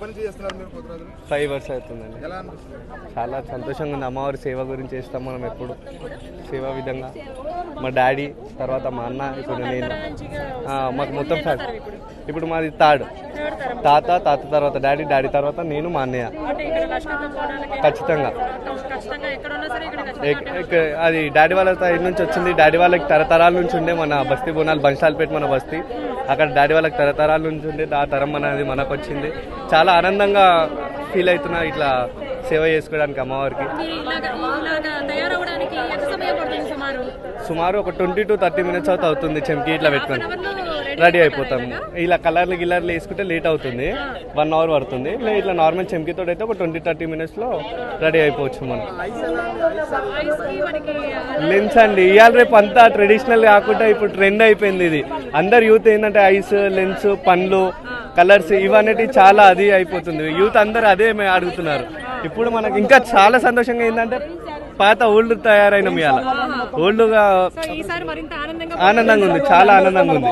Five years అవుతుందండి. చాలా సంతోషంగా ఉంది. అమ్మవారి సేవ గురించి చేస్తాం మనం ఎప్పుడు. సేవా విధంగా. మా డాడీ తర్వాత మా అన్న ఇప్పుడు నేను. మాకు మొత్తం ఫ్యామిలీ ఇప్పుడు మాది థర్డ్ తాత తాత తర్వాత డాడీ డాడీ తర్వాత నేను మా అన్నయ్య. ఖచ్చితంగా. అది డాడీ వాళ్ళ నుంచి వచ్చింది. డాడీ వాళ్ళకి తరతరాల నుంచి ఉండే మన బస్తీ బోనాలు బంశాలపేట మన బస్తీ. అక్కడ డాడీ వాళ్ళకి తరతరాల నుంచి ఉండే ఆ తరం మనది మనకు వచ్చింది చాలా ఆనందంగా ఫీల్ అవుతున్నా ఇట్లా సేవ చేసుకోవడానికి అమ్మవారికి. సుమారు? ఒక ట్వంటీ టు థర్టీ మినిట్స్ అవుతా అవుతుంది చెంకి ఇట్లా పెట్టుకొని. రెడీ అయిపోతాం. ఇలా కలర్లు గిల్లర్లు వేసుకుంటే లేట్ అవుతుంది. వన్ అవర్ పడుతుంది. ఇట్లా నార్మల్ చెంకితో అయితే ఒక ట్వంటీ థర్టీ మినిట్స్లో రెడీ అయిపోవచ్చు మనం. లెన్స్ అండి ఇవాళ రేపు అంతా ట్రెడిషనల్ కాకుండా ఇప్పుడు ట్రెండ్ అయిపోయింది ఇది. అందరు యూత్ ఏంటంటే ఐస్ లెన్స్ పండ్లు కలర్స్ ఇవన్నీ చాలా అది అయిపోతుంది. యూత్ అందరు అదే అడుగుతున్నారు. ఇప్పుడు మనకి ఇంకా చాలా సంతోషంగా ఏంటంటే పాత ఓల్డ్ తయారైన ఇవాళ. ఓల్డ్గా ఆనందంగా ఉంది చాలా ఆనందంగా ఉంది.